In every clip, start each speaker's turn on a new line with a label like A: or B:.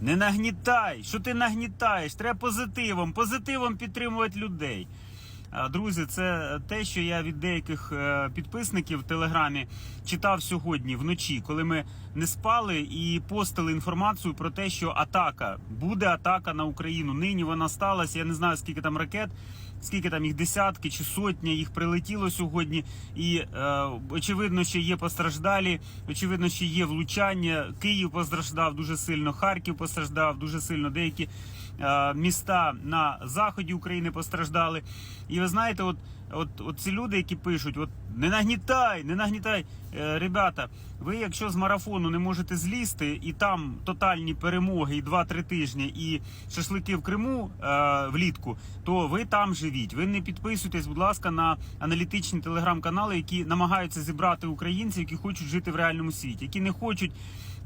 A: Не нагнітай! Що ти нагнітаєш? Треба позитивом, позитивом підтримувати людей. А, Друзі, це те, що я від деяких е, підписників в телеграмі читав сьогодні вночі, коли ми не спали і постили інформацію про те, що атака буде атака на Україну. Нині вона сталася. Я не знаю скільки там ракет, скільки там їх десятки чи сотні їх прилетіло сьогодні. І е, очевидно, що є постраждалі. Очевидно, що є влучання. Київ постраждав дуже сильно. Харків постраждав дуже сильно. Деякі е, міста на заході України постраждали. І ви знаєте, от, от, от ці люди, які пишуть, от не нагнітай, не нагнітай. Е, ребята, ви якщо з марафону не можете злізти, і там тотальні перемоги, і 2-3 тижні, і шашлики в Криму е, влітку, то ви там живіть. Ви не підписуйтесь, будь ласка, на аналітичні телеграм-канали, які намагаються зібрати українців, які хочуть жити в реальному світі, які не хочуть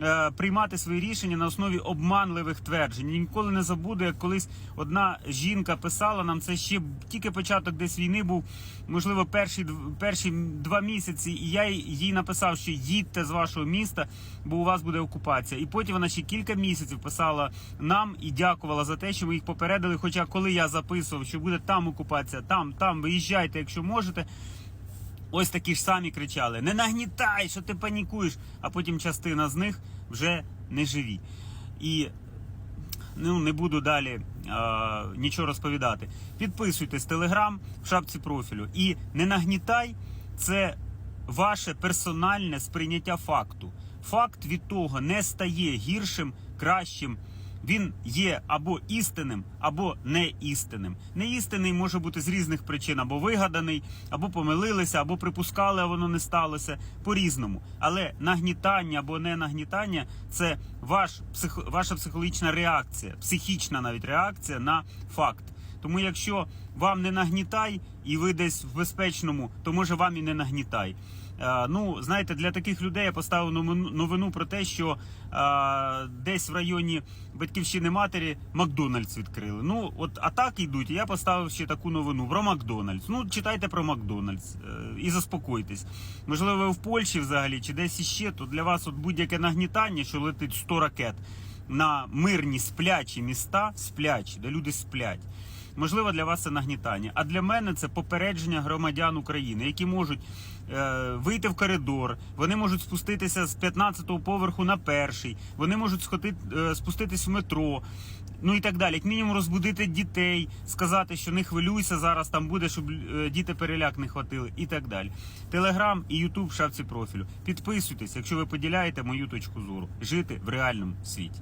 A: е, приймати свої рішення на основі обманливих тверджень. Ніколи не забуду, як колись одна жінка писала нам це ще тільки початок десь війни був, можливо, перші перші два місяці. І я їй написав, що їдьте з вашого міста, бо у вас буде окупація. І потім вона ще кілька місяців писала нам і дякувала за те, що ми їх попередили. Хоча коли я записував, що буде там окупація, там, там виїжджайте, якщо можете. Ось такі ж самі кричали: не нагнітай, що ти панікуєш. А потім частина з них вже не живі. І ну, не буду далі е, нічого розповідати. Підписуйтесь телеграм в шапці профілю. І не нагнітай це ваше персональне сприйняття факту. Факт від того не стає гіршим, кращим. Він є або істинним, або неістинним. Неістинний може бути з різних причин, або вигаданий, або помилилися, або припускали, а воно не сталося по-різному. Але нагнітання або не нагнітання це ваш псих... ваша психологічна реакція, психічна навіть реакція на факт. Тому якщо вам не нагнітай і ви десь в безпечному, то може вам і не нагнітай. Е, ну, знаєте, для таких людей я поставив новину, про те, що е, десь в районі батьківщини матері Макдональдс відкрили. Ну, от атаки йдуть, і я поставив ще таку новину про Макдональдс. Ну, читайте про Макдональдс е, і заспокойтесь. Можливо, ви в Польщі взагалі чи десь іще, то для вас от будь-яке нагнітання, що летить 100 ракет на мирні сплячі міста, сплячі, де люди сплять. Можливо, для вас це нагнітання. А для мене це попередження громадян України, які можуть е, вийти в коридор, вони можуть спуститися з 15-го поверху на перший, вони можуть сходити, е, спуститись в метро. Ну і так далі, як мінімум розбудити дітей, сказати, що не хвилюйся зараз, там буде, щоб е, діти переляк не хватили, і так далі. Телеграм і Ютуб в шапці профілю. Підписуйтесь, якщо ви поділяєте мою точку зору, жити в реальному світі.